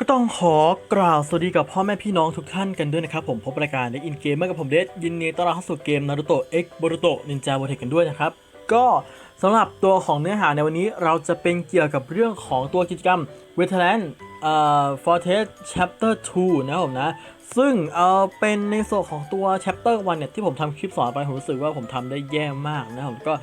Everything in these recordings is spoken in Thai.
ก็ต้องขอกล่าวสวัสดีกับพ่อแม่พี่น้องทุกท่านกันด้วยนะครับ ผมพบรายการในอินเกมเมื่อกับผมเดชยินดีต้อนรับเข้าสู่เกมนารูโตะเอ็กบรุโตะนินจาโบเทกันด้วยนะครับ ก็สำหรับตัวของเนื้อหาในวันนี้เราจะเป็นเกี่ยวกับเรื่องของตัวกิจกรรม w e t e r a n เอ่อ Fortress Chapter 2 นะครับผมนะ ซึ่งเอ่อเป็นในส่วนของตัว Chapter 1เนี่ยที่ผมทำคลิปสอนไปผมรู้สึกว่าผมทำได้แย่มากนะผมก็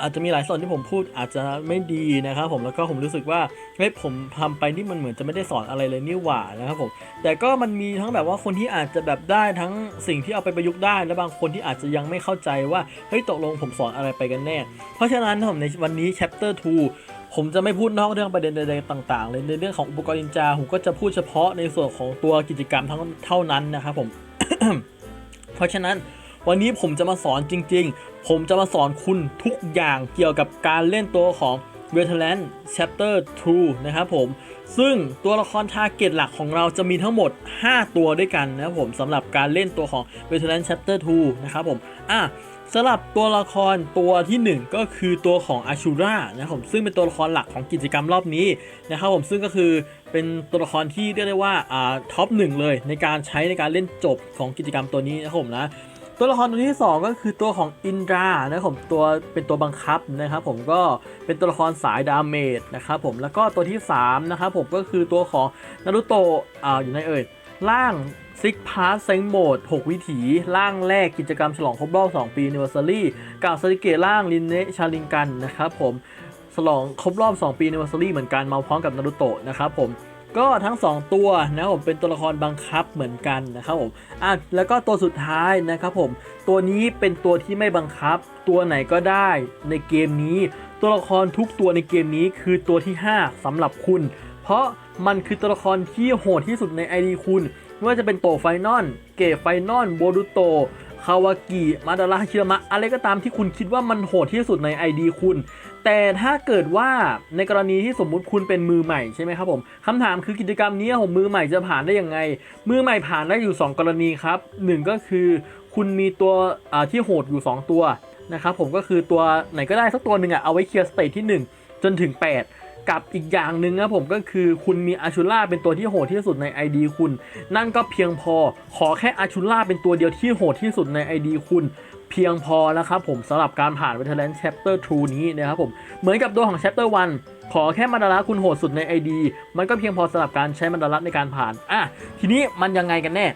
อาจจะมีหลายส่วนที่ผมพูดอาจจะไม่ดีนะครับผมแล้วก็ผมรู้สึกว่าเฮ้ยผมทำไปนี่มันเหมือนจะไม่ได้สอนอะไรเลยนี่หว่านะครับผมแต่ก็มันมีทั้งแบบว่าคนที่อาจจะแบบได้ทั้งสิ่งที่เอาไปประยุกต์ได้ และบางคนที่อาจจะยังไม่เข้าใจว่าเฮ้ยตกลงผมสอนอะไรไปกันแน่ เพราะฉะนั้นผมในวันนี้ chapter 2ผมจะไม่พูดนอกเรื่องประเด็นใดๆต่างๆเลยในเรื่องของอุปกรณ์นินจาผมก็จะพูดเฉพาะในส่วนของตัวกิจกรรมทั้งเท่านั้นนะครับผม เพราะฉะนั้นวันนี้ผมจะมาสอนจริงๆ ผมจะมาสอนคุณทุกอย่างเกี่ยวกับการเล่นตัวของ v e t e r a n Chapter 2 นะครับผม ซึ่งตัวละครทาร์เก็ตหลักของเราจะมีทั้งหมด 5 ตัวด้วยกันนะครับผมสำหรับการเล่นตัวของ v e t e r a n Chapter 2 นะครับผมอะสำหรับตัวละครตัวทีหนึ่1 ก็คือตัวของอาชูรานะครับผมซึ่งเป็นตัวละครหลักของกิจกรรมรอบนี้นะครับผมซึ่งก็คือเป็นตัวละครที่เรียกได้ว่าอ่าท็อปหนึ่งเลยในการใช้ในการเล่นจบของกิจกรรมตัวนี้นะครับผมนะ ตัวละครตัวที่ 2 ก็คือตัวของอินดรานะครับผมตัวเป็นตัวบังคับนะครับผมก็เป็นตัวละครสายดาเมจนะครับผมแล้วก็ตัวที่3นะครับผมก็คือตัวของนารุโตะอ่าอยู่ในเอ่ยร่างซิกพาร์เซงโหมด 6 วิถีร่างแรกกิจกรรมฉลองครบรอบ 2 ปีนิว r ซ a รี่กับสติเกตร่างลินเนชาลิงกันนะครับผมฉลองครบรอบ 2 ปีนิว r ซ a รี่เหมือนกันมาพร้อมกับนารุโตะนะครับผม ก็ทั้ง 2 ตัวนะครับผมเป็นตัวละครบังคับเหมือนกันนะครับผมอะแล้วก็ตัวสุดท้ายนะครับผมตัวนี้เป็นตัวที่ไม่บังคับ ตัวไหนก็ได้ในเกมนี้ ตัวละครทุกตัวในเกมนี้คือตัวที่ 5สำหรับคุณ เพราะมันคือตัวละครที่โหดที่สุดใน ID คุณไม่ว่าจะเป็นโตไฟนอลเกตไฟนอลโบรุโต คาวากิมาดาราฮิรมะอะไรก็ตามที่คุณคิดว่ามันโหดที่สุดใน ID คุณ แต่ถ้าเกิดว่าในกรณีที่สมมุติคุณเป็นมือใหม่ใช่ไหมครับผมคำถามคือกิจกรรมนี้ผมมือใหม่จะผ่านได้ยังไง มือใหม่ผ่านได้อยู่ 2 กรณีครับหนึ่งก็คือคุณมีตัวที่โหดอยู่ 2 ตัวนะครับผมก็คือตัวไหนก็ได้สักตัวหนึ่งอะเอาไว้เคลียร์สเตจที่ 1 จนถึง 8 กับอีกอย่างหนึ่งนะผมก็คือคุณมีอาชูล่าเป็นตัวที่โหดที่สุดใน ID คุณ นั่นก็เพียงพอขอแค่อาชูล่าเป็นตัวเดียวที่โหดที่สุดใน ID คุณเพียงพอแล้วครับผมสำหรับการผ่าน v e t e r a n Chapter 2 นี้นะครับผมเหมือนกับตัวของ Chapter 1 ขอแค่มันดาระคุณโหดสุดใน ID มันก็เพียงพอสำหรับการใช้มันดาระในการผ่านอะทีนี้มันยังไงกันแน่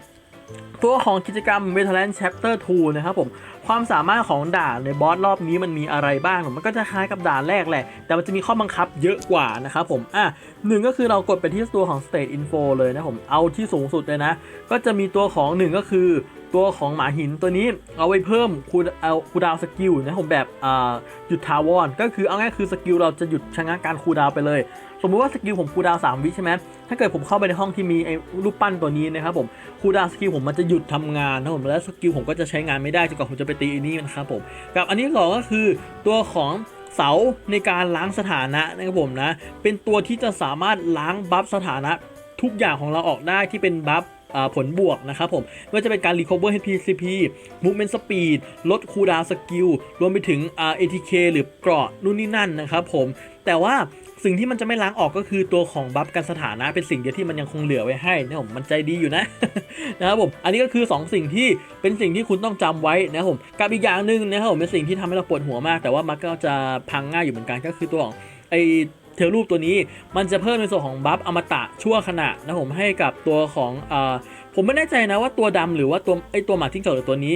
ตัวของกิจกรรม v e t e r a n Chapter 2 นะครับผม ความสามารถของด่านในบอสรอบนี้มันมีอะไรบ้าง มันก็จะคล้ายกับด่านแรกแหละ แต่มันจะมีข้อบังคับเยอะกว่านะครับผม อะหนึ่งก็คือเรากดไปที่ตัวของ State Info เลยนะผม เอาที่สูงสุดเลยนะ ก็จะมีตัวของหนึ่งก็คือ ตัวของหมาหินตัวนี้เอาไว้เพิ่มคูดเอาคูดาวสกิลนะผมแบบอ่าหยุดทาวอนก็คือเอาง่ายคือสกิลเราจะหยุดชะงักการคูดาวไปเลย สมมุติว่าสกิลผมคูดาวน์3วิใช่ไหมถ้าเกิดผมเข้าไปในห้องที่มีไอ้รูปปั้นตัวนี้นะครับผมคูดาวสกิลผมมันจะหยุดทำงานนะผมแล้วสกิลผมก็จะใช้งานไม่ได้จนกว่าผมจะไปตีอันนี้นะครับผมกับอันที่สองก็คือตัวของเสาในการล้างสถานะนะครับผมนะ เป็นตัวที่จะสามารถล้างบัฟสถานะทุกอย่างของเราออกได้ที่เป็นบัฟผลบวกนะครับผมไม่ว่าจะเป็นการ recover HP CP movement speed ลด cooldown skill รวมไปถึง ATK หรือเกราะนู่นนี่นั่นนะครับผม แต่ว่า สิ่งที่มันจะไม่ล้างออกก็คือตัวของบัฟกันสถานะเป็นสิ่งเดียวที่มันยังคงเหลือไว้ให้นะผมมันใจดีอยู่นะนะครับผมอันนี้ก็คือ 2 สิ่งที่เป็นสิ่งที่คุณต้องจำไว้นะครับผมกับอีกอย่างหนึ่งนะครับผมเป็นสิ่งที่ทำให้เราปวดหัวมาก แต่ว่ามันก็จะพังง่ายอยู่เหมือนกันก็คือตัวของไอเทลรูปตัวนี้มันจะเพิ่มในส่วนของบัฟอมตะชั่วขณะนะผมให้กับตัวของอผมไม่แน่ใจนะว่าตัวดำหรือว่าตัวไอตัวหมาทิ้งจอกหรือตัวนี้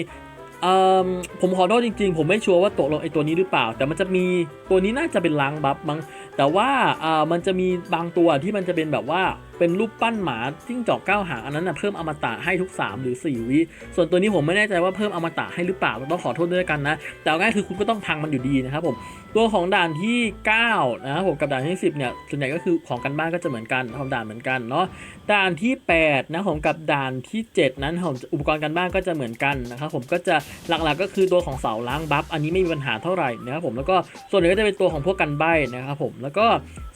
เออผมขอโทษจริงๆ ผมไม่ชัวร์ว่าตกลงไอตัวนี้หรือเปล่า แต่มันจะมีตัวนี้น่าจะเป็นล้างบัฟมั้ง แต่ว่าอ่ามันจะมีบางตัวที่มันจะเป็นแบบว่า เป็นรูปปั้นหมาจิ้งจอกเก้าหางอันนั้นนะเพิ่มอมตะให้ทุก 3 หรือ 4 วิ ส่วนตัวนี้ผมไม่แน่ใจว่าเพิ่มอมตะให้หรือเปล่าต้องขอโทษด้วยกันนะ แต่ง่ายคือคุณก็ต้องพังมันอยู่ดีนะครับผมตัวของด่านที่ 9 นะครับผมกับด่านที่ 10เนี่ยส่วนใหญ่ก็คือของกันบ้านก็จะเหมือนกันทำด่านเหมือนกันเนาะด่านที่8นะผมกับด่านที่ 7 นั้นผมอุปกรณ์การบ้านก็จะเหมือนกันนะครับผมก็จะหลักๆก็คือตัวของเสาล้างบัฟอันนี้ไม่มีปัญหาเท่าไหร่นะครับผมแล้วก็ส่วนใหญ่ก็จะเป็นตัวของพวกกันใบนะครับผมแล้วก็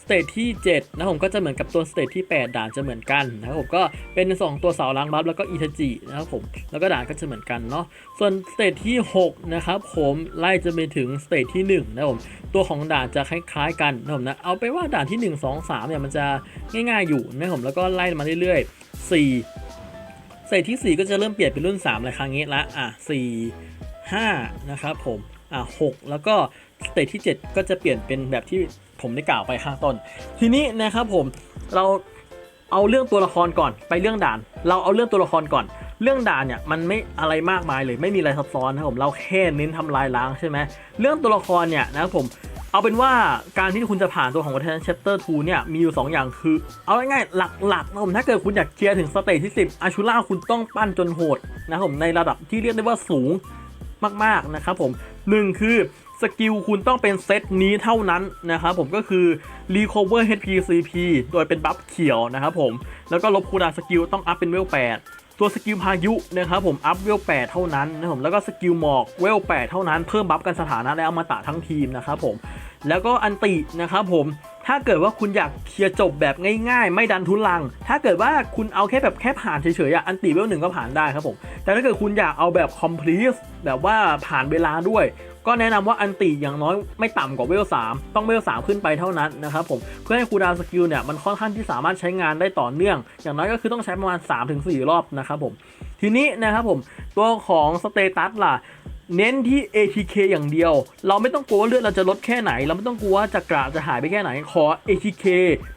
สเตจที่ 7 นะผมก็จะเหมือนกับตัวสเตจที่ 8 ด่านจะเหมือนกันนะครับผมก็เป็นสองตัวเสาล้างบัฟแล้วก็อิทจินะครับผมแล้วก็ด่านก็จะเหมือนกันเนาะส่วนสเตจที่ 6 นะครับผมไล่จะไปถึงสเตจที่1นะครับผมตัวของด่านจะคล้ายๆกันนะครับผมนะเอาไปว่าด่านที่ 1 2 3เนี่ยมันจะง่ายๆอยู่นะครับผมแล้วก็ไล่มาเรื่อยๆ 4 สเตจที่ 4 ก็จะเริ่มเปลี่ยนเป็นรุ่น3เลยครั้งนี้ละอะ4 5นะครับผมอะ6แล้วก็สเตจที่ 7 ก็จะเปลี่ยนเป็นแบบที่ ผมได้กล่าวไปข้างต้น ทีนี้นะครับผมเราเอาเรื่องตัวละครก่อนไปเรื่องด่าน เราเอาเรื่องตัวละครก่อน เรื่องด่านเนี่ยมันไม่อะไรมากมายเลยไม่มีอะไรซับซ้อนนะครับผมเราแค่เน้นทำลายล้างใช่ไหมเรื่องตัวละครเนี่ยนะครับผมเอาเป็นว่าการที่คุณจะผ่านตัวของ w a t e r Chapter 2 เนี่ยมีอยู่ 2 อย่างคือ เอาง่ายๆหลักๆนะผมถ้าเกิดคุณอยากเคลียร์ถึงสเตจที่ 10อาชูล่าคุณต้องปั้นจนโหดนะครับผมในระดับที่เรียกได้ว่าสูงมากๆนะครับผมหนึ่งคือ กิลคุณต้องเป็นเซตนี้เท่านั้นนะครับผมก็คือ Recover HP CP โดยเป็นบัฟเขียวนะครับผม แล้วก็ลบคูลดาสกิลต้องอัพเป็นเวล 8 ตัวสกิลพายุนะครับผมอัพเวล 8 เท่านั้นนะครับผมแล้วก็สกิลหมอกเวล 8 เท่านั้นเพิ่มบัฟกันสถานะและอมตะทั้งทีมนะครับผม แล้วก็อันตินะครับผมถ้าเกิดว่าคุณอยากเคลียร์จบแบบง่ายๆ ไม่ดันทุลัง ถ้าเกิดว่าคุณเอาแค่แบบแค่ผ่านเฉยๆอันติเวลหนึ่งก็ผ่านได้ครับผม แต่ถ้าเกิดคุณอยากเอาแบบ complete แบบว่าผ่านเวลาด้วย ก็แนะนำว่าอันติอย่างน้อยไม่ต่ำกว่าเวล3ต้องเวล3ขึ้นไปเท่านั้นนะครับผมเพื่อให้คูดาวสกิลเนี่ยมันค่อนข้างที่สามารถใช้งานได้ต่อเนื่อง อย่างน้อยก็คือต้องใช้ประมาณ 3-4 รอบนะครับผมทีนี้นะครับผมตัวของสเตตัสล่ะเน้นที่ ATK อย่างเดียว เราไม่ต้องกลัวว่าเลือดเราจะลดแค่ไหน เราไม่ต้องกลัวว่าจะกระจะหายไปแค่ไหน ขอ ATK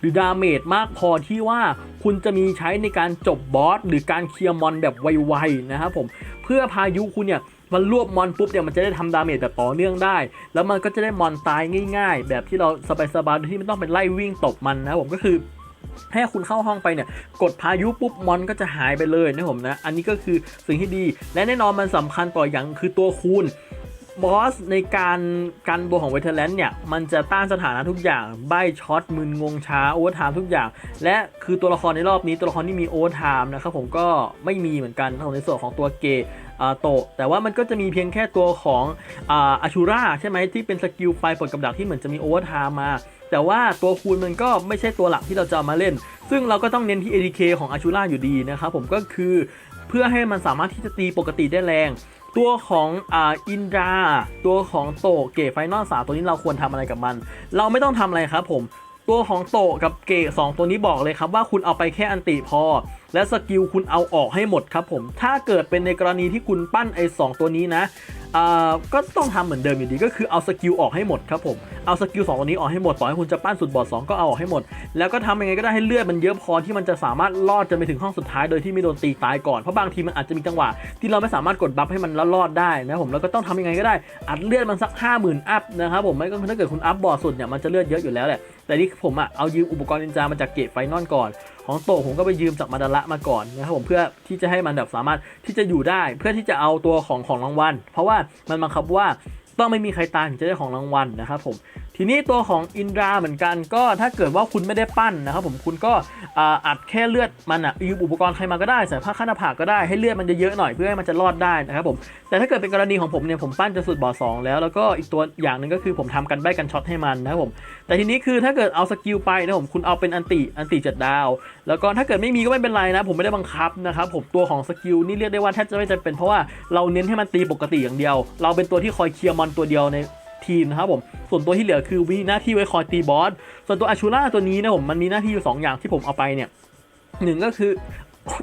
หรือดาเมจมากพอที่ว่าคุณจะมีใช้ในการจบบอสหรือการเคลียร์มอนแบบไวๆนะครับผม เพื่อพายุคุณเนี่ย มันรวบมอนปุ๊บเนี่ยมันจะได้ทำดาเมจแบบต่อเนื่องได้ แล้วมันก็จะได้มอนตายง่าย ๆ แบบที่เราสบายๆโดยที่ไม่ต้องเป็นไล่วิ่งตบมันนะผมก็คือให้คุณเข้าห้องไปเนี่ย กดพายุปุ๊บมอนก็จะหายไปเลยนะผมนะ อันนี้ก็คือสิ่งที่ดี และแน่นอนมันสำคัญต่ออย่างคือตัวคูณบอสในการการตัวของเวเทอร์แลนด์เนี่ย มันจะต้านสถานะทุกอย่าง ใบช็อตมึนงงช้าโอเวอร์ไทม์ทุกอย่าง และคือตัวละครในรอบนี้ตัวละครที่มีโอเวอร์ไทม์นะครับผมก็ไม่มีเหมือนกันในส่วนของตัวเก โตะแต่ว่ามันก็จะมีเพียงแค่ตัวของอาชูราใช่ไหมที่เป็นสกิลไฟปลดกับดักที่เหมือนจะมีโอเวอร์ไทม์มา แต่ว่าตัวคูณมันก็ไม่ใช่ตัวหลักที่เราจะามาเล่น ซึ่งเราก็ต้องเน้นที่ ATK ของอาชูล่าอยู่ดีนะครับผมก็คือเพื่อให้มันสามารถที่จะตีปกติได้แรง ตัวของอินดราตัวของโตเกตไฟนอลสาตัวนี้เราควรทำอะไรกับมัน เราไม่ต้องทำอะไรครับผม ตัวของโตกับเกตสองตัวนี้บอกเลยครับว่าคุณเอาไปแค่อันติพอ และสกิลคุณเอาออกให้หมดครับผม ถ้าเกิดเป็นในกรณีที่คุณปั้นไอ้สองตัวนี้นะ ก็ต้องทำเหมือนเดิมอยู่ดีก็คือเอาสกิลออกให้หมดครับผม เอาสกิลสองตัวนี้ออกให้หมดต่อให้คุณจะปั้นสุดบอดสองก็เอาออกให้หมด แล้วก็ทำยังไงก็ได้ให้เลือดมันเยอะพอที่มันจะสามารถรอดจนไปถึงห้องสุดท้ายโดยที่ไม่โดนตีตายก่อนเพราะบางทีมันอาจจะมีจังหวะที่เราไม่สามารถกดบัฟให้มันรอดได้นะผมแล้วก็ต้องทำยังไงก็ได้อัดเลือดมันสัก 5 0,000 อัพนะครับผมไม่ก็ถ้าเกิดคุณอัพบอดสุดเนี่ยมันจะเลือดเยอะอยู่แล้วแหละแต่นี่ผมอะเอายืมอุปกรณ์นินจามาจากเกตไฟนอลก่อน ของโตผมก็ไปยืมจากมาดาระมาก่อนนะครับผมเพื่อที่จะให้มันแบบสามารถที่จะอยู่ได้ เพื่อที่จะเอาตัวของของรางวัล เพราะว่ามันบังคับว่าต้องไม่มีใครตายถึงจะได้ของรางวัลนะครับผม ทีนี้ตัวของอินดราเหมือนกันก็ถ้าเกิดว่าคุณไม่ได้ปั้นนะครับผมคุณก็อัดแค่เลือดมันอะยืมอุปกรณ์ใครมาก็ได้ใส่ผ้าคาดหน้าผากก็ได้ให้เลือดมันเยอะๆหน่อยเพื่อให้มันจะรอดได้นะครับผมแต่ถ้าเกิดเป็นกรณีของผมเนี่ยผมปั้นจนสุดบอสองแล้วแล้วก็อีกตัวอย่างหนึ่งก็คือผมทำกันใบกันช็อตให้มันนะครับผมแต่ทีนี้คือถ้าเกิดเอาสกิลไปนะผมคุณเอาเป็นอันติอันติเจ็ดดาว แล้วก็ถ้าเกิดไม่มีก็ไม่เป็นไรนะ ผมไม่ได้บังคับนะครับผมตัวของสกิลนี่เรียกได้ว่าแทบจะไม่จำเป็นเพราะว่าเราเน้นให้มันตีปกติอย่างเดียว เราเป็นตัวที่คอยเคลียร์มอนตัวเดียวใน ทีมนะครับผมส่วนตัวที่เหลือคือมีหน้าที่ไว้คอยตีบอสส่วนตัวอาชูล่าตัวนี้นะผมมันมีหน้าที่อยู่สองอย่างที่ผมเอาไปเนี่ยหนึ่งก็คือ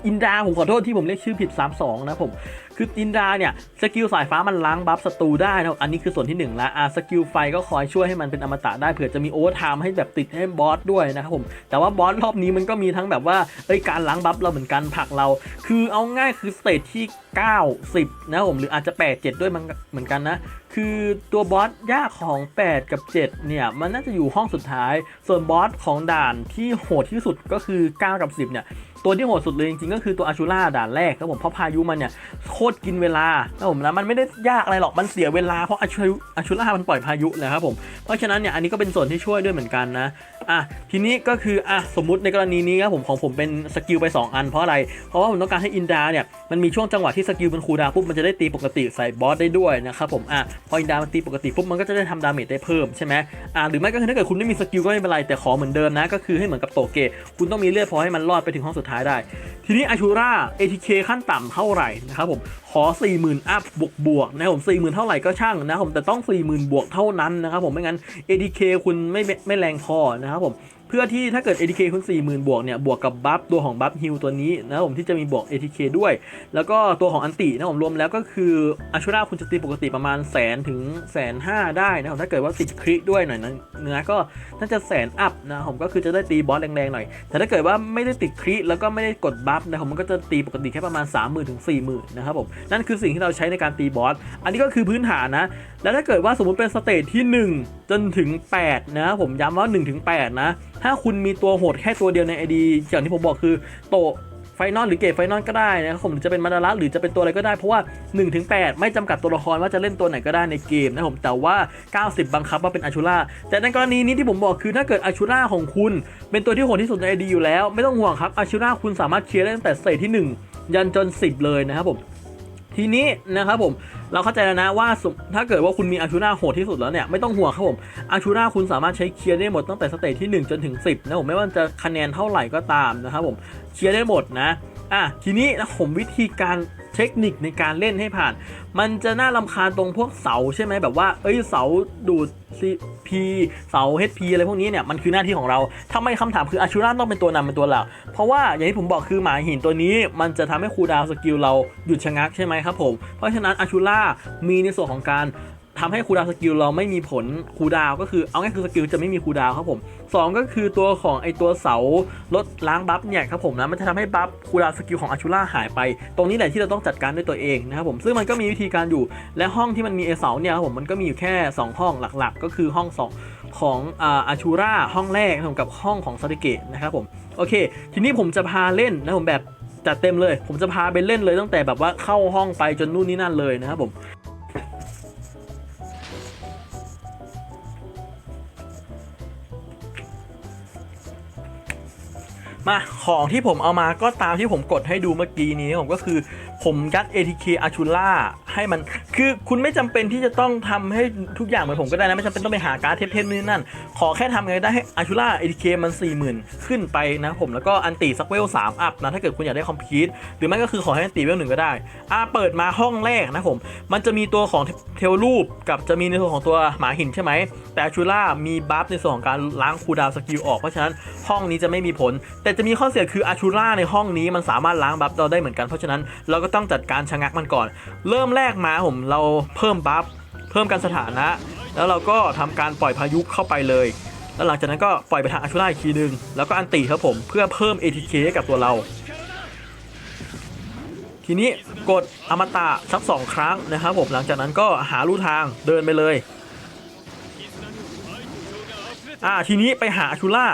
อินดาผมขอโทษที่ผมเรียกชื่อผิด 3-2 นะผม คืออินดาเนี่ยสกิลสายฟ้ามันล้างบัฟศัตรูได้นะอันนี้คือส่วนที่1แล้วอะสกิลไฟก็คอยช่วยให้มันเป็นอมตะได้เผื่อจะมีโอเวอร์ไทม์ให้แบบติดให้บอสด้วยนะครับผม แต่ว่าบอสรอบนี้มันก็มีทั้งแบบว่าเอ้ยการล้างบัฟเราเหมือนกันผลักเรา คือเอาง่ายคือสเตจที่ 9 10 นะผมหรืออาจจะ 8 7 ด้วยมันเหมือนกันนะคือตัวบอสยากของ 8 กับ 7 เนี่ย มันน่าจะอยู่ห้องสุดท้าย ส่วนบอสของด่านที่โหดที่สุดก็คือ 9 กับ 10 เนี่ย ตัวที่โหดสุดเลยจริงๆก็คือตัวอาชูล่าด่านแรกครับผมเพราะพายุมันเนี่ยโคตรกินเวลาครับผมนะมันไม่ได้ยากอะไรหรอกมันเสียเวลาเพราะอาชูอาชูล่ามันปล่อยพายุเลยครับผมเพราะฉะนั้นเนี่ยอันนี้ก็เป็นส่วนที่ช่วยด้วยเหมือนกันนะ อะทีนี้ก็คืออะสมมุติในกรณีนี้ครับผมของผมเป็นสกิลไป 2 อันเพราะอะไร เพราะว่าผมต้องการให้อินดาเนี่ยมันมีช่วงจังหวะที่สกิลมันคูดาปุ๊บมันจะได้ตีปกติใส่บอสได้ด้วยนะครับผมอะพออินดามันตีปกติปุ๊บมันก็จะได้ทำดาเมจได้เพิ่มใช่ไหมอะหรือไม่ก็คือถ้าเกิดคุณไม่มีสกิลก็ไม่เป็นไรแต่ขอเหมือนเดิมนะก็คือให้เหมือนกับโตเกะคุณต้องมีเลือดพอให้มันรอดไปถึงห้องสุดท้ายได้ ทีนี้อาชูรา ATK ขั้นต่ำเท่าไหร่นะครับผมขอ 40,000อัพบวกบวกนะผม40,000เท่าไหร่ก็ช่างนะครับผมแต่ต้อง 40,000 บวกเท่านั้นนะครับผมไม่งั้น ATK คุณไม่ไม่ไม่แรงพอนะครับผมเพื่อที่ถ้าเกิด ATK คุณ40,000 บวกเนี่ยบวกกับบัฟตัวของบัฟฮิลตัวนี้นะผมที่จะมีบวก ATK ด้วย แล้วก็ตัวของอันตินะผมรวมแล้วก็คืออาชูราคุณจะตีปกติประมาณแสนถึงแสนห้าได้นะครับถ้าเกิดว่าติดคริด้วยหน่อยนะเนื้อก็น่าจะแสนอัพนะผมก็คือจะได้ตีบอสแรงๆหน่อย แต่ถ้าเกิดว่าไม่ได้ติดคริแล้วก็ไม่ได้กดบัฟนะครับมันก็จะตีปกติแค่ประมาณ 3 0,000ถึง40,000นะครับผมนั่นคือสิ่งที่เราใช้ในการตีบอสอันนี้ก็คือพื้นฐานนะแล้วถ้าเกิดว่าสมมติเป็นสเตจที่ 1 จนถึง8นะผมย้ำว่า1ถึง8นะถ้าคุณมีตัวโหดแค่ตัวเดียวใน ID อย่างที่ผมบอกคือโตไฟนอลหรือเกตไฟนอลก็ได้นะครับผมหรือจะเป็นมาดารัสหรือจะเป็นตัวอะไรก็ได้เพราะว่า1ถึง8ไม่จำกัดตัวละครว่าจะเล่นตัวไหนก็ได้ในเกมนะครับผมแต่ว่า 90 บังคับว่าเป็นอาชูราแต่ในกรณีนี้ที่ผมบอกคือถ้าเกิดอาชูราของคุณ เป็นตัวที่โหดที่สุดใน ID อยู่แล้ว ไม่ต้องห่วงครับอาชูราคุณสามารถเคลียร์ได้ตั้งแต่สเตจที่ 1 ยันจน 10 เลยนะครับผม ทีนี้นะครับผมเราเข้าใจแล้วนะว่าถ้าเกิดว่าคุณมีอาชูราโหดที่สุดแล้วเนี่ยไม่ต้องห่วงครับผมอาชูราคุณสามารถใช้เคลียร์ได้หมดตั้งแต่สเตจที่ 1 จนถึง 10นะผมไม่ว่าจะคะแนนเท่าไหร่ก็ตามนะครับผมเคลียร์ได้หมดนะอะทีนี้นะผมวิธีการ เทคนิคในการเล่นให้ผ่าน มันจะน่าลำคาญตรงพวกเสาใช่ไหมแบบว่า เอ้ยเสาดูดซีพีเสาเฮดพีอะไรพวกนี้เนี่ยมันคือหน้าที่ของเราทำไมคำถามคืออาชูราต้องเป็นตัวนำเป็นตัวหลัก เพราะว่าอย่างที่ผมบอกคือหมาหินตัวนี้มันจะทำให้คูดาวสกิลเราหยุดชะงักใช่ไหมครับผม เพราะฉะนั้นอาชูรามีในส่วนของการ ทำให้คูดาวสกิลเราไม่มีผลคูดาวก็คือเอาง่ายคือสกิลจะไม่มีคูดาวครับผมสองก็คือตัวของไอตัวเสาลดล้างบัฟเนี่ยครับผมนะมันจะทำให้บัฟคูดาวสกิลของอาชูราหายไป ตรงนี้แหละที่เราต้องจัดการด้วยตัวเองนะครับผมซึ่งมันก็มีวิธีการอยู่และห้องที่มันมีไอเสาเนี่ยครับผมมันก็มีอยู่แค่ 2 ห้องหลักๆ ก็คือห้อง 2ของอาชูราห้องแรกรกับห้องของซาติเกะนะครับผมโอเค ทีนี้ผมจะพาเล่นนะผมแบบจัดเต็มเลย ผมจะพาไปเล่นเลยตั้งแต่แบบว่าเข้าห้องไปจนนู่นนี่นั่นเลยนะครับผม มาของที่ผมเอามาก็ตามที่ผมกดให้ดูเมื่อกี้นี้ผมก็คือ ผมยัด ATK a c h u l a ให้มัน คือคุณไม่จำเป็นที่จะต้องทำให้ทุกอย่างเหมือนผมก็ได้นะ ไม่จำเป็นต้องไปหาการ์ดเทพๆนี่นั่น ขอแค่ทำไงได้ให้ a c h u l a ATK มัน 40,000 ขึ้นไปนะผม แล้วก็อันตีสักเวล3อัพนะ ถ้าเกิดคุณอยากได้คอมพิวต์หรือไม่ก็คือขอให้อันตีเวลหนึ่งก็ได้ อ่า เปิดมาห้องแรกนะผม มันจะมีตัวของเทลรูปกับจะมีในส่วนของตัวหมาหินใช่ไหม แต่ a c h u l a มีบัฟในส่วนของการล้างคูดาวสกิลออก เพราะฉะนั้นห้องนี้จะไม่มีผล แต่จะมีข้อเสียคืออาชูราในห้องนี้มันสามารถล้างบัฟเราได้เหมือนกัน เพราะฉะนั้นเราก็ต้องจัดการชะงักมันก่อน เริ่มแรกมาผมเราเพิ่มบัฟเพิ่มการสถานะ แล้วเราก็ทำการปล่อยพายุเข้าไปเลย แล้วหลังจากนั้นก็ปล่อยไปทางอาชูราอีกทีนึงแล้วก็อันติครับผมเพื่อเพิ่ม ATK ให้กับตัวเรา ทีนี้กดอมตะสักสองครั้งนะครับผมหลังจากนั้นก็หาลู่ทางเดินไปเลยอ่าทีนี้ไปหาอาชูล่า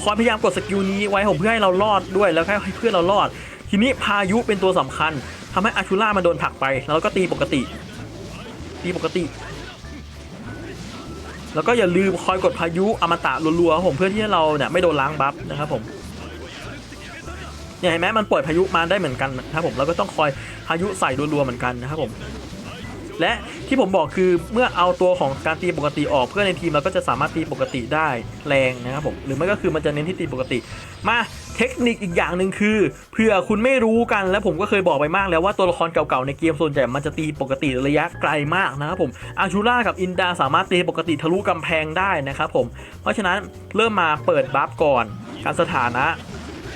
คอยพยายามกดสกิลนี้ไว้ผมเพื่อให้เรารอดด้วยแล้วให้เพื่อนเรารอด ทีนี้พายุเป็นตัวสำคัญ ทำให้อาชูล่ามันโดนผลักไป แล้วก็ตีปกติ ตีปกติ แล้วก็อย่าลืมคอยกดพายุอมตะรัวๆผมเพื่อที่ให้เราเนี่ยไม่โดนล้างบัฟนะครับผมเนี่ยเห็นไหมมันปล่อยพายุมาได้เหมือนกันนะครับผมแล้วก็ต้องคอยพายุใส่รัวๆเหมือนกันนะครับผมและที่ผมบอกคือเมื่อเอาตัวของการตีปกติออกเพื่อในทีมเราก็จะสามารถตีปกติได้แรงนะครับผมหรือไม่ก็คือมันจะเน้นที่ตีปกติ มา เทคนิคอีกอย่างหนึ่งคือเผื่อคุณไม่รู้กันและผมก็เคยบอกไปมากแล้วว่าตัวละครเก่าๆในเกมส่วนใหญ่มันจะตีปกติระยะไกลมากนะครับผมอาชูล่ากับอินดาสามารถตีปกติทะลุกำแพงได้นะครับผมเพราะฉะนั้นเริ่มมาเปิดบัฟก่อนการสถานะ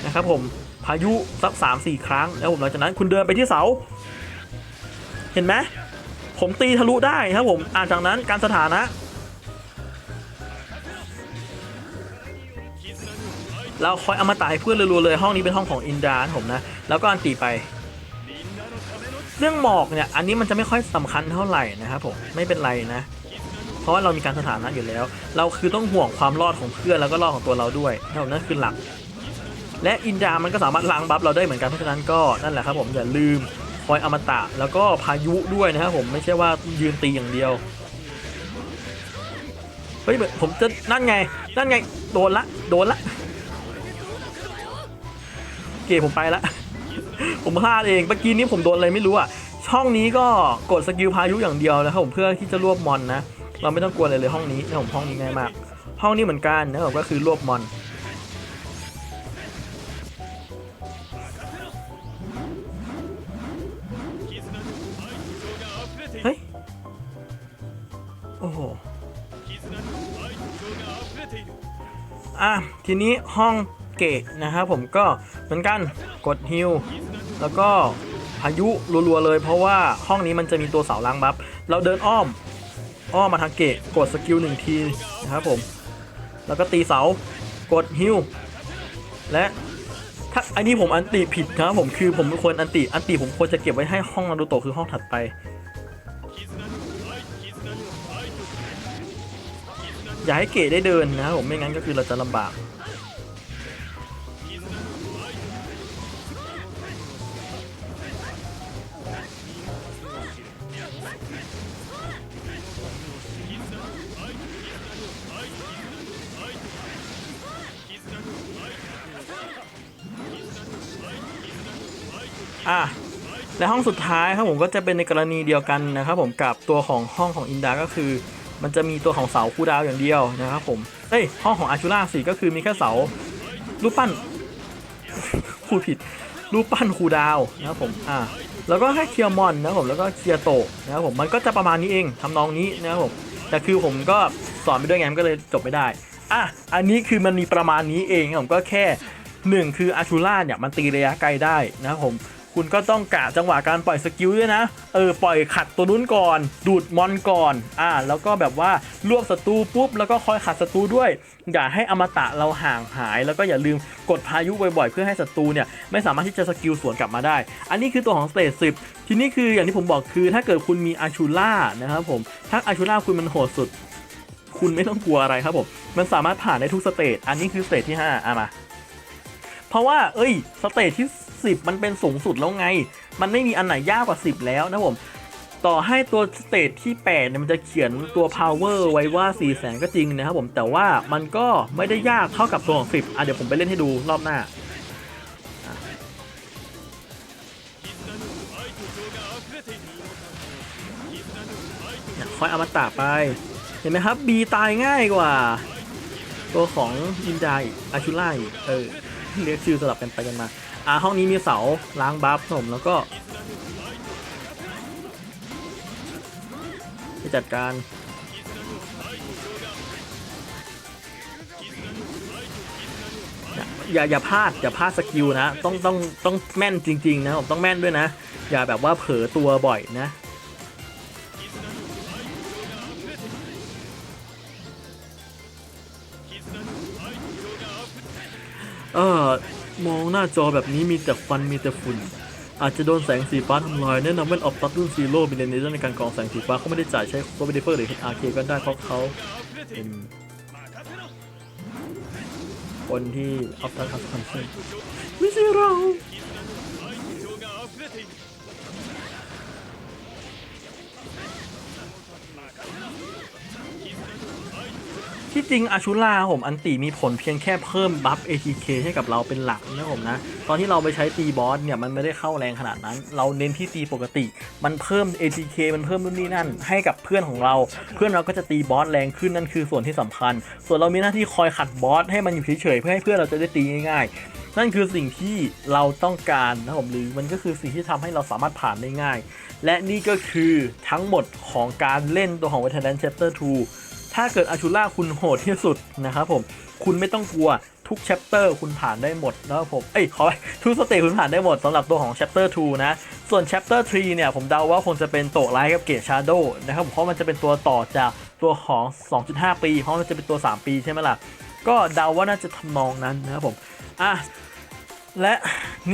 นะครับผมพายุสัก 3-4 ครั้งแล้วผมหลังจากนั้นคุณเดินไปที่เสา เห็นไหมผมตีทะลุได้ครับผมอ่าจากนั้นการสถานะ เราคอยเอามาตายเพื่อนรัวๆเลยห้องนี้เป็นห้องของอินดาผมนะ แล้วก็อันตีไป เรื่องหมอกเนี่ย อันนี้มันจะไม่ค่อยสำคัญเท่าไหร่นะครับผมไม่เป็นไรนะ เพราะว่าเรามีการสถานะอยู่แล้ว เราคือต้องห่วงความรอดของเพื่อนแล้วก็รอดของตัวเราด้วยนะครับนั่นคือหลัก และอินดามันก็สามารถล้างบัฟเราได้เหมือนกันเพราะฉะนั้นก็นั่นแหละครับผมอย่าลืมคอยอมตะแล้วก็พายุด้วยนะครับผมไม่ใช่ว่ายืนตีอย่างเดียวเฮ้ยผมจะนั่นไง นั่นไง โดนละ โดนละ ผมไปละ ผมพลาดเองเมื่อกี้นี้ผมโดนอะไรไม่รู้อะ ช่องนี้ก็กดสกิลพายุอย่างเดียวนะครับผมเพื่อที่จะรวบมอนนะ เราไม่ต้องกลัวอะไรเลยห้องนี้นะผมห้องนี้ง่ายมาก ห้องนี้เหมือนกันนะผมก็คือรวบมอนเฮ้ย โอ้โหอะทีนี้ห้อง เกตนะครับผมก็เหมือนกันกดฮิลแล้วก็พายุรัวๆเลย เพราะว่าห้องนี้มันจะมีตัวเสาล้างบัฟเราเดินอ้อมอ้อมมาทางเกตกดสกิลหนึ่งทีนะครับผมแล้วก็ตีเสากดฮิลและถ้าอันนี้ผมอันติผิดนะครับผมคือผมควรอันติอันติผมควรจะเก็บไว้ให้ห้องนารูโตะคือห้องถัดไป อย่าให้เก๋ได้เดินนะครับผมไม่งั้นก็คือเราจะลำบาก อะและห้องสุดท้ายครับผมก็จะเป็นในกรณีเดียวกันนะครับผมกับตัวของห้องของอินดาก็คือ มันจะมีตัวของเสาคูลดาวอย่างเดียวนะครับผมเอ้ยห้องของอาชูล่าสิก็คือมีแค่เสารูปปั้นพูดผิดรูปปั้นคูดาวนะครับผมอ่าแล้วก็แค่เคียร์มอนนะครับผมแล้วก็เคียร์โตนะครับผมมันก็จะประมาณนี้เองทำนองนี้นะครับผมแต่คือผมก็สอนไปด้วยไงมันก็เลยจบไม่ได้อะอันนี้คือมันมีประมาณนี้เองผมก็แค่หนึ่งคืออาชูล่าเนี่ยมันตีระยะไกลได้นะครับผม คุณก็ต้องกะจังหวะการปล่อยสกิลด้วยนะ เออปล่อยขัดตัวนู้นก่อน ดูดมอนก่อน อ่า แล้วก็แบบว่ารวบศัตรูปุ๊บแล้วก็คอยขัดศัตรูด้วย อย่าให้อมตะเราห่างหาย แล้วก็อย่าลืมกดพายุบ่อยๆ เพื่อให้ศัตรูเนี่ยไม่สามารถที่จะสกิลสวนกลับมาได้ อันนี้คือตัวของสเตจสิบทีนี้คืออย่างที่ผมบอกคือถ้าเกิดคุณมีอาชูล่านะครับผมถ้าอาชูล่าคุณมันโหดสุด คุณไม่ต้องกลัวอะไรครับผมมันสามารถผ่านได้ทุกสเตจอันนี้คือสเตจที่ห้าอะมาเพราะว่า เอ้ยสเตจที่ 10 มันเป็นสูงสุดแล้วไง มันไม่มีอันไหนยากกว่า 10 แล้วนะผมต่อให้ตัวสเตจที่8เนี่ยมันจะเขียนตัว power ไว้ว่า 4 0 0แสนก็จริงนะครับผมแต่ว่ามันก็ไม่ได้ยากเท่ากับตัวของ 10 อะเดี๋ยวผมไปเล่นให้ดูรอบหน้าอะเนี่ยคอยอมตะไป เห็นไหมครับบีตายง่ายกว่า ตัวของอินดาอาชูล่าเออ เรียกชื่อสลับกันไปกันมา อ่าห้องนี้มีเสาล้างบัฟผมแล้วก็ไปจัดการอย่าอย่าพลาดอย่าพลาดสกิลนะ ต้องต้องต้องแม่นจริง ๆ นะผมต้องแม่นด้วยนะ อย่าแบบว่าเผลอตัวบ่อยนะเออ มองหน้าจอแบบนี้มีแต่ฟันมีแต่ฝุ่น อาจจะโดนแสงสีฟ้าทำลายแนะนำว่าออฟตัดรุ่นซีโร่มีในเรื่องในการกรองแสงสีฟ้าเขาไม่ได้จ่ายใช้โคเบเดเฟอร์หรือาร์เคก็ได้เพราะเขาเป็นคนที่ออฟตัดคัสคอนเซ็ไม่ใช่เรา ที่จริงอาชูล่าผมอันติมีผลเพียงแค่เพิ่มบัฟ ATK ให้กับเราเป็นหลักนะผมนะ ตอนที่เราไปใช้ตีบอสเนี่ยมันไม่ได้เข้าแรงขนาดนั้น เราเน้นที่ตีปกติ มันเพิ่ม ATK มันเพิ่มนู่นนี่นั่น ให้กับเพื่อนของเรา เพื่อนเราก็จะตีบอสแรงขึ้นนั่นคือส่วนที่สำคัญ ส่วนเรามีหน้าที่คอยขัดบอสให้มันอยู่เฉยๆเพื่อให้เพื่อนเราจะได้ตีง่ายๆ นั่นคือสิ่งที่เราต้องการนะผมหรือมันก็คือสิ่งที่ทำให้เราสามารถผ่านได้ง่าย และนี่ก็คือทั้งหมดของการเล่นตัวของ Veteran Chapter 2 ถ้าเกิดอาชูล่าคุณโหดที่สุดนะครับผม คุณไม่ต้องกลัวทุกแชปเตอร์คุณผ่านได้หมดนะครับผม เอ้ยขอไปทุกสเตจคุณผ่านได้หมดสำหรับตัวของ chapter 2นะ ส่วน chapter 3เนี่ย ผมเดาว่าคงจะเป็นโตไลท์กับเกตชาร์โดนะครับเพราะมันจะเป็นตัวต่อจากตัวของ 2.5 ปี เพราะมันจะเป็นตัว 3 ปีใช่ไหมล่ะ ก็เดาว่าน่าจะทำนองนั้นนะครับผม อะและ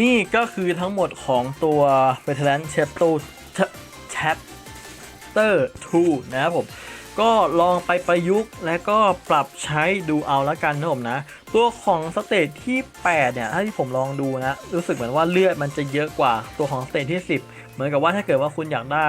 นี่ก็คือทั้งหมดของตัว Veteran Chapter Chapter 2 นะครับผม ก็ลองไปประยุกต์และก็ปรับใช้ดูเอาละกันนะผมนะ ตัวของสเตจที่ 8 เนี่ยถ้าที่ผมลองดูนะ รู้สึกเหมือนว่าเลือดมันจะเยอะกว่าตัวของสเตจที่ 10 เหมือนกับว่าถ้าเกิดว่าคุณอยากได้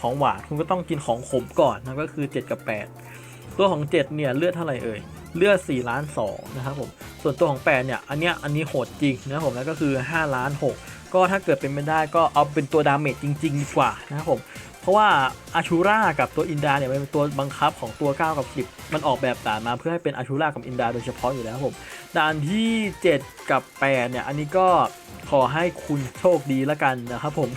ของหวานคุณก็ต้องกินของขมก่อนนะก็คือ 7 กับ 8 ตัวของ 7 เนี่ยเลือดเท่าไหร่เอ่ยเลือด4ล้าน2นะครับผมส่วนตัวของ 8 เนี่ย อันเนี้ยอันนี้โหดจริงนะผมแล้วก็คือ5ล้าน6ก็ถ้าเกิดเป็นไม่ได้ก็เอาเป็นตัวดาเมจจริง ๆ ดีกว่านะครับผม เพราะว่าอาชูรากับตัวอินดาเนี่ยมันเป็นตัวบังคับของตัว 9 กับ 10 มันออกแบบด่านมาเพื่อให้เป็นอาชูรากับอินดาโดยเฉพาะอยู่แล้วครับผมด่านที่ 7 กับ 8 เนี่ย อันนี้ก็ขอให้คุณโชคดีละกันนะครับผม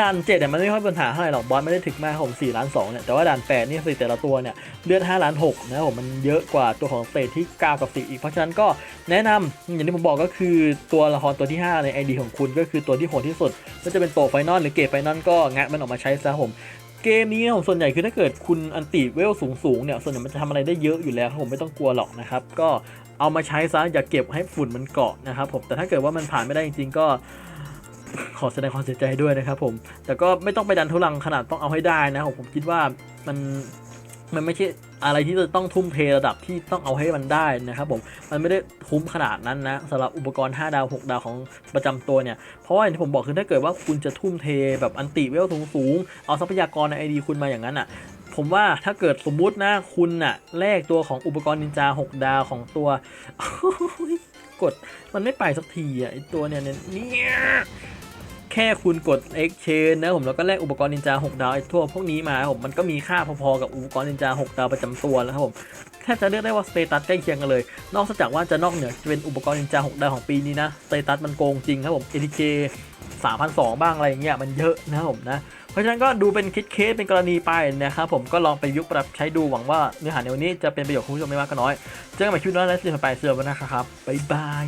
ด่าน7เนี่ยมันไม่ค่อยปัญหาเท่าไหร่หรอกบอสไม่ได้ถึกมากครับผม4ล้าน2เนี่ยแต่ว่าด่าน8นี่สิแต่ละตัวเนี่ยเลือด5ล้าน6นะผมมันเยอะกว่าตัวของเตทที่9กับ10อีกเพราะฉะนั้นก็แนะนำอย่างที่ผมบอกก็คือตัวละครตัวที่5ใน ID ของคุณก็คือตัวที่โหดที่สุดก็จะเป็นโตไฟนอลหรือเกตไฟนอลก็งัดมันออกมาใช้ซะผมเกมนี้ผมส่วนใหญ่คือถ้าเกิดคุณอันติเวลสูงสูงๆเนี่ยส่วนใหญ่มันจะทำอะไรได้เยอะอยู่แล้วครับผมไม่ต้องกลัวหรอกนะครับก็เอามาใช้ซะอย่าเก็บให้ฝุ่นมันเกาะนะครับผมแต่ถ้าเกิดว่ามันผ่านไม่ได้จริงๆก็ ขอแสดงความเสียใจด้วยนะครับผม แต่ก็ไม่ต้องไปดันทุลังขนาดต้องเอาให้ได้นะผมผมคิดว่ามันมันไม่ใช่อะไรที่จะต้องทุ่มเทระดับที่ต้องเอาให้มันได้นะครับผมมันไม่ได้คุ้มขนาดนั้นนะสำหรับอุปกรณ์ 5 ดาว 6 ดาวของประจำตัวเนี่ย เพราะว่าอย่างที่ผมบอกคือถ้าเกิดว่าคุณจะทุ่มเทแบบอันติเวลสูงสูงๆเอาทรัพยากรในไอดีคุณมาอย่างนั้นอะผมว่าถ้าเกิดสมมุตินะคุณน่ะแลกตัวของอุปกรณ์นินจา 6 ดาวของตัวกดมันไม่ไปสักทีอะไอตัวเนี่ยเนี่ย ค่คุณกด exchange นะผมแล้วก็แลกอุปกรณ์นินจา 6 ดาวไอ้ทั่วพวกนี้มาครับผมมันก็มีค่าพอๆกับอุปกรณ์นินจา 6 ดาวประจำตัวแล้วครับผมแทบจะเรียกได้ว่าสเตตัสใกล้เคียงกันเลย นอกจากว่าจะนอกเหนือจะเป็นอุปกรณ์นินจา 6 ดาวของปีนี้นะสเตตัสมันโกงจริงครับผม ATK 3,200 บ้างอะไรอย่างเงี้ยมันเยอะนะครับผมนะเพราะฉะนั้นก็ดูเป็นคิดเคสเป็นกรณีไปนะครับผมก็ลองไปยุคปรับใช้ดูหวังว่าเนื้อหาในวันนี้จะเป็นประโยชน์กับคุณผู้ชมไม่มากก็น้อย เจอกันใหม่คลิปหน้าและสิ่งต่อไปเสือวันนะครับบ๊ายบาย